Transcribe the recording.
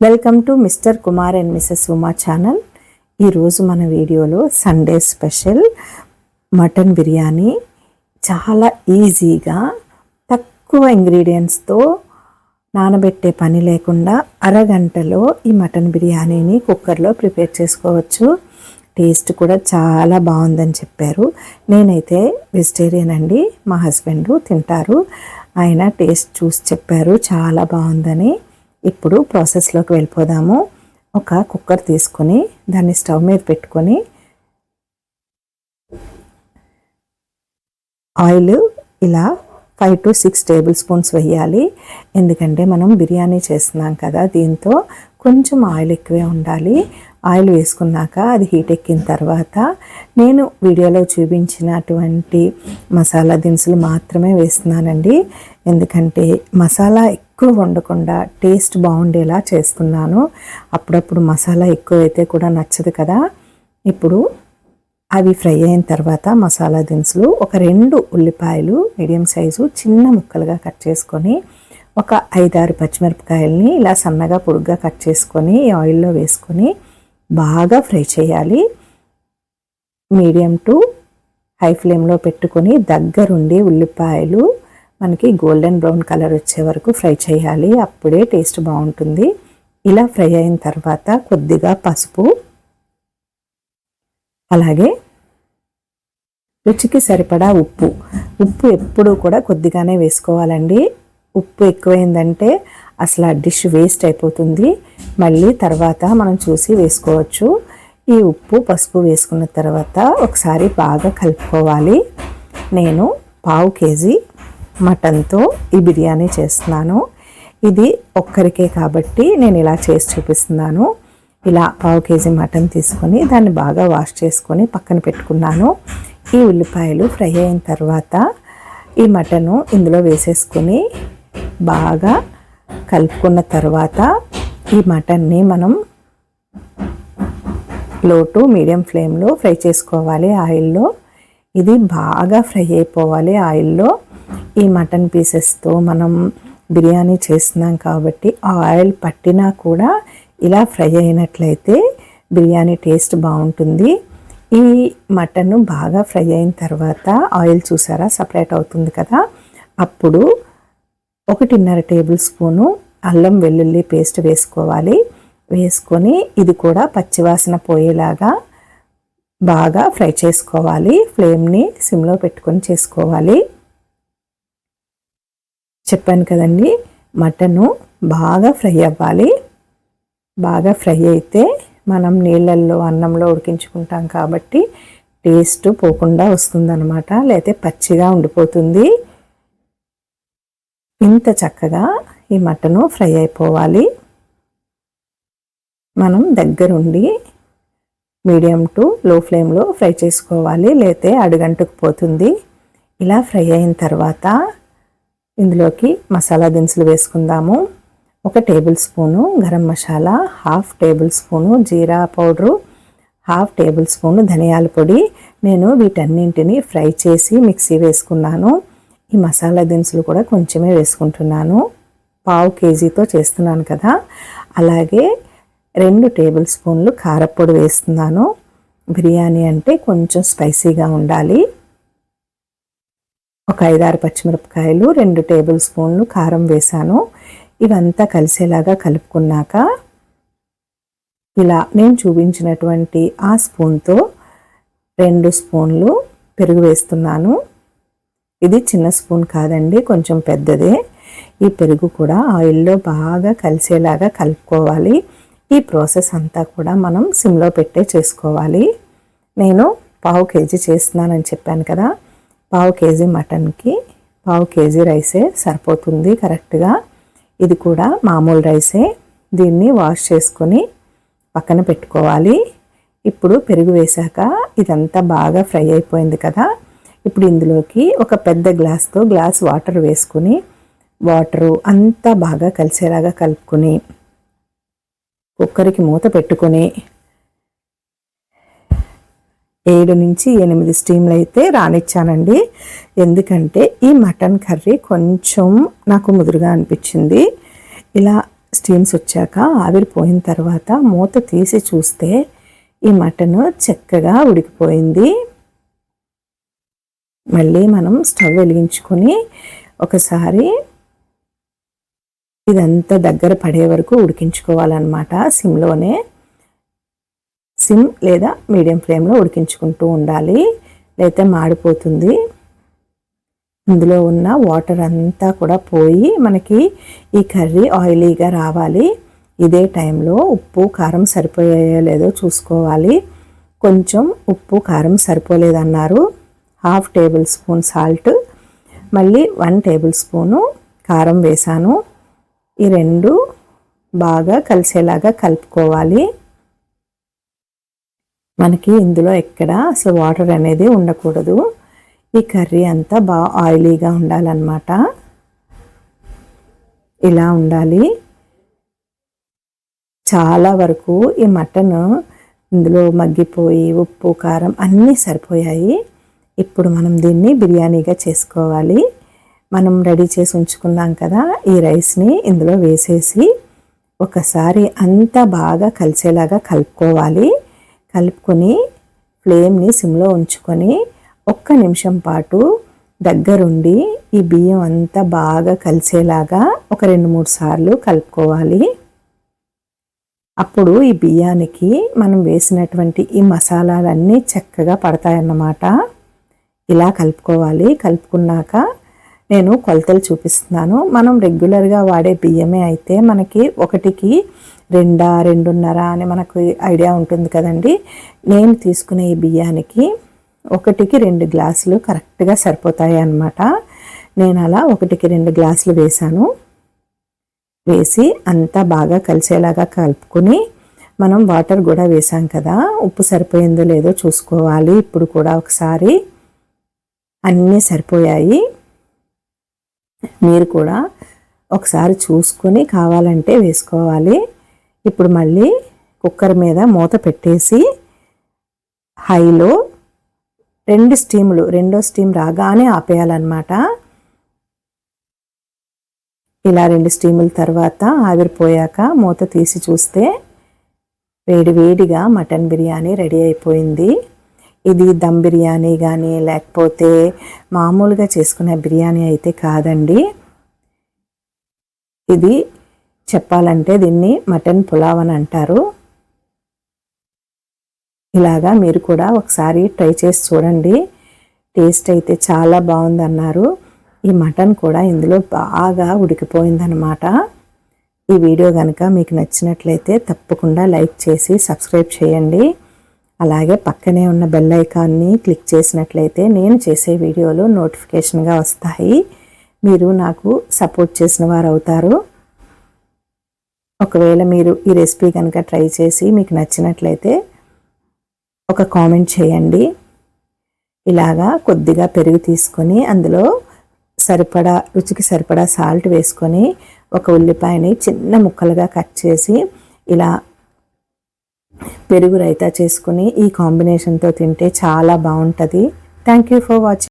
Welcome to mister Kumar and missus Uma channel ఈరోజు మన వీడియోలో సండే స్పెషల్ మటన్ బిర్యానీ. చాలా ఈజీగా తక్కువ ఇంగ్రీడియంట్స్తో నానబెట్టే పని లేకుండా అరగంటలో ఈ మటన్ బిర్యానీని కుక్కర్లో ప్రిపేర్ చేసుకోవచ్చు. టేస్ట్ కూడా చాలా బాగుందని చెప్పారు. నేనైతే వెజిటేరియన్ అండి. మా హస్బెండ్ తింటారు. ఆయన టేస్ట్ చూసి చెప్పారు. చాలా బాగుందని. ఇప్పుడు ప్రాసెస్లోకి వెళ్ళిపోదాము. ఒక కుక్కర్ తీసుకొని దాన్ని స్టవ్ మీద పెట్టుకొని ఆయిల్ ఇలా five to six table spoons వేయాలి. ఎందుకంటే మనం బిర్యానీ చేస్తున్నాం కదా దీంతో కొంచెం ఆయిల్ ఎక్కువే ఉండాలి. ఆయిల్ వేసుకున్నాక అది హీట్ ఎక్కిన తర్వాత నేను వీడియోలో చూపించినటువంటి మసాలా దినుసులు మాత్రమే వేస్తున్నానండి. ఎందుకంటే మసాలా ఎక్కువ వండకుండా టేస్ట్ బాగుండేలా చేస్తున్నాను అప్పుడప్పుడు మసాలా ఎక్కువ అయితే కూడా నచ్చదు కదా. ఇప్పుడు అవి ఫ్రై అయిన తర్వాత మసాలా దినుసులు ఒక రెండు ఉల్లిపాయలు మీడియం సైజు చిన్న ముక్కలుగా కట్ చేసుకొని ఒక ఐదారు పచ్చిమిరపకాయలని ఇలా సన్నగా పొడుగ్గా కట్ చేసుకొని ఆయిల్లో వేసుకొని బాగా ఫ్రై చేయాలి. మీడియం టు హై ఫ్లేమ్లో పెట్టుకొని దగ్గరుండి ఉల్లిపాయలు మనకి గోల్డెన్ బ్రౌన్ కలర్ వచ్చే వరకు ఫ్రై చేయాలి. అప్పుడే టేస్ట్ బాగుంటుంది. ఇలా ఫ్రై అయిన తర్వాత కొద్దిగా పసుపు అలాగే రుచికి సరిపడా ఉప్పు. ఉప్పు ఎప్పుడూ కూడా కొద్దిగానే వేసుకోవాలండి. ఉప్పు ఎక్కువైందంటే అసలు ఆ డిష్ వేస్ట్ అయిపోతుంది. మళ్ళీ తర్వాత మనం చూసి వేసుకోవచ్చు. ఈ ఉప్పు పసుపు వేసుకున్న తర్వాత ఒకసారి బాగా కలుపుకోవాలి. నేను పావు కేజీ మటన్తో ఈ బిర్యానీ చేస్తున్నాను. ఇది ఒక్కరికే కాబట్టి నేను ఇలా చేసి చూపిస్తున్నాను. ఇలా పావు కేజీ మటన్ తీసుకొని దాన్ని బాగా వాష్ చేసుకొని పక్కన పెట్టుకున్నాను. ఈ ఉల్లిపాయలు ఫ్రై అయిన తర్వాత ఈ మటను ఇందులో వేసేసుకొని బాగా కలుపుకున్న తర్వాత ఈ మటన్ని మనం లో టు మీడియం ఫ్లేమ్లో ఫ్రై చేసుకోవాలి ఆయిల్లో. ఇది బాగా ఫ్రై అయిపోవాలి ఆయిల్లో. ఈ మటన్ పీసెస్తో మనం బిర్యానీ చేస్తున్నాం కాబట్టి ఆ ఆయిల్ పట్టినా కూడా ఇలా ఫ్రై అయినట్లయితే బిర్యానీ టేస్ట్ బాగుంటుంది. ఈ మటన్ బాగా ఫ్రై అయిన తర్వాత ఆయిల్ చూసారా? సపరేట్ అవుతుంది కదా? అప్పుడు ఒకటిన్నర టేబుల్ స్పూను అల్లం వెల్లుల్లి పేస్ట్ వేసుకోవాలి. వేసుకొని ఇది కూడా పచ్చివాసన పోయేలాగా బాగా ఫ్రై చేసుకోవాలి. ఫ్లేమ్ని సిమ్లో పెట్టుకొని చేసుకోవాలి. చెప్పాను కదండి మటను బాగా ఫ్రై అవ్వాలి. బాగా ఫ్రై అయితే మనం నీళ్ళల్లో అన్నంలో ఉడికించుకుంటాం కాబట్టి టేస్ట్ పోకుండా వస్తుందన్నమాట. లేకపోతే పచ్చిగా ఉండిపోతుంది. ఇంత చక్కగా ఈ మటను ఫ్రై అయిపోవాలి. మనం దగ్గరుండి మీడియం టు లో ఫ్లేమ్లో ఫ్రై చేసుకోవాలి. లేతే అడుగంటుకు పోతుంది. ఇలా ఫ్రై అయిన తర్వాత ఇందులోకి మసాలా దినుసులు వేసుకుందాము. ఒక table spoon garam masala half table spoon jeera powder half table spoon ధనియాల పొడి. నేను వీటన్నింటిని ఫ్రై చేసి మిక్సీ వేసుకున్నాను. ఈ మసాలా దినుసులు కూడా కొంచెమే వేసుకుంటున్నాను. పావు కేజీతో చేస్తున్నాను కదా. అలాగే రెండు టేబుల్ స్పూన్లు కారపొడి వేస్తున్నాను. బిర్యానీ అంటే కొంచెం స్పైసీగా ఉండాలి. ఒక ఐదారు పచ్చిమిరపకాయలు రెండు టేబుల్ స్పూన్లు కారం వేశాను. ఇవంతా కలిసేలాగా కలుపుకున్నాక ఇలా నేను చూపించినటువంటి ఆ స్పూన్తో రెండు స్పూన్లు పెరుగు వేస్తున్నాను. ఇది చిన్న స్పూన్ కాదండి కొంచెం పెద్దదే. ఈ పెరుగు కూడా ఆయిల్లో బాగా కలిసేలాగా కలుపుకోవాలి. ఈ ప్రాసెస్ అంతా కూడా మనం సిమ్లో పెట్టే చేసుకోవాలి. నేను పావు కేజీ చేస్తున్నానని చెప్పాను కదా పావు కేజీ మటన్కి పావు కేజీ రైసే సరిపోతుంది కరెక్ట్గా. ఇది కూడా మామూలు రైసే. దీన్ని వాష్ చేసుకొని పక్కన పెట్టుకోవాలి. ఇప్పుడు పెరుగు వేశాక ఇదంతా బాగా ఫ్రై అయిపోయింది కదా. ఇప్పుడు ఇందులోకి ఒక పెద్ద గ్లాస్తో గ్లాస్ వాటర్ వేసుకుని వాటరు అంతా బాగా కలిసేలాగా కలుపుకొని కుక్కర్కి మూత పెట్టుకొని ఏడు నుంచి ఎనిమిది స్టీమ్లు అయితే రానిచ్చానండి. ఎందుకంటే ఈ మటన్ కర్రీ కొంచెం నాకు ముదురుగా అనిపించింది. ఇలా స్టీమ్స్ వచ్చాక ఆవిరిపోయిన తర్వాత మూత తీసి చూస్తే ఈ మటన్ చక్కగా ఉడికిపోయింది. మళ్ళీ మనం స్టవ్ వెలిగించుకొని ఒకసారి ఇదంతా దగ్గర పడే వరకు ఉడికించుకోవాలన్నమాట సిమ్లోనే. సిమ్ లేదా మీడియం ఫ్లేమ్లో ఉడికించుకుంటూ ఉండాలి. లేకపోతే మాడిపోతుంది. ఇందులో ఉన్న వాటర్ అంతా కూడా పోయి మనకి ఈ కర్రీ ఆయిలీగా రావాలి. ఇదే టైంలో ఉప్పు కారం సరిపోయాయో లేదో చూసుకోవాలి. కొంచెం ఉప్పు కారం సరిపోలేదన్నారు. Half table spoon salt. మళ్ళీ వన్ టేబుల్ స్పూను కారం వేసాను. ఈ రెండు బాగా కలిసేలాగా కలుపుకోవాలి. మనకి ఇందులో ఎక్కడ అసలు వాటర్ అనేది ఉండకూడదు. ఈ కర్రీ అంతా బాగా ఆయిలీగా ఉండాలన్నమాట. ఇలా ఉండాలి. చాలా వరకు ఈ మటన్ ఇందులో మగ్గిపోయి ఉప్పు కారం అన్నీ సరిపోయాయి. ఇప్పుడు మనం దీన్ని బిర్యానీగా చేసుకోవాలి. మనం రెడీ చేసి ఉంచుకున్నాం కదా ఈ రైస్ని ఇందులో వేసేసి ఒకసారి అంతా బాగా కలిసేలాగా కలుపుకోవాలి. కలుపుకొని ఫ్లేమ్ని సిమ్లో ఉంచుకొని ఒక్క నిమిషం పాటు దగ్గరుండి ఈ బియ్యం అంతా బాగా కలిసేలాగా ఒక రెండు మూడు సార్లు కలుపుకోవాలి. అప్పుడు ఈ బియ్యానికి మనం వేసినటువంటి ఈ మసాలాలన్నీ చక్కగా పడతాయన్నమాట. ఇలా కలుపుకోవాలి. కలుపుకున్నాక నేను కొలతలు చూపిస్తున్నాను. మనం రెగ్యులర్గా వాడే బియ్యమే అయితే మనకి ఒకటికి రెండా రెండున్నర అని మనకు ఐడియా ఉంటుంది కదండి. నేను తీసుకునే ఈ బియ్యానికి ఒకటికి రెండు గ్లాసులు కరెక్ట్గా సరిపోతాయి అన్నమాట. నేను అలా ఒకటికి రెండు గ్లాసులు వేసాను వేసి అంతా బాగా కలిసేలాగా కలుపుకొని మనం వాటర్ కూడా వేసాం కదా. ఉప్పు సరిపోయిందో లేదో చూసుకోవాలి. ఇప్పుడు కూడా ఒకసారి అన్నీ సరిపోయాయి. మీరు కూడా ఒకసారి చూసుకొని కావాలంటే వేసుకోవాలి. ఇప్పుడు మళ్ళీ కుక్కర్ మీద మూత పెట్టేసి హైలో రెండు స్టీములు రెండో స్టీమ్ రాగానే ఆపేయాలన్నమాట. ఇలా రెండు స్టీముల తర్వాత ఆవిరిపోయాక మూత తీసి చూస్తే వేడి వేడిగా మటన్ బిర్యానీ రెడీ అయిపోయింది. ఇది దమ్ బిర్యానీ కానీ లేకపోతే మామూలుగా చేసుకునే బిర్యానీ అయితే కాదండి. ఇది చెప్పాలంటే దీన్ని మటన్ పులావ్ అని అంటారు. ఇలాగా మీరు కూడా ఒకసారి ట్రై చేసి చూడండి. టేస్ట్ అయితే చాలా బాగుందన్నారు. ఈ మటన్ కూడా ఇందులో బాగా ఉడికిపోయిందనమాట ఈ వీడియో కనుక మీకు నచ్చినట్లయితే తప్పకుండా లైక్ చేసి సబ్స్క్రైబ్ చేయండి. అలాగే పక్కనే ఉన్న బెల్ ఐకాన్ని క్లిక్ చేసినట్లయితే నేను చేసే వీడియోలు నోటిఫికేషన్గా వస్తాయి. మీరు నాకు సపోర్ట్ చేసిన వారు అవుతారు. ఒకవేళ మీరు ఈ రెసిపీ కనుక ట్రై చేసి మీకు నచ్చినట్లయితే ఒక కామెంట్ చేయండి. ఇలాగా కొద్దిగా పెరుగు తీసుకొని అందులో సరిపడా రుచికి సరిపడా సాల్ట్ వేసుకొని ఒక ఉల్లిపాయని చిన్న ముక్కలుగా కట్ చేసి ఇలా పెరుగు రైతా చేసుకుని ఈ కాంబినేషన్తో తింటే చాలా బాగుంటుంది. Thank you for watching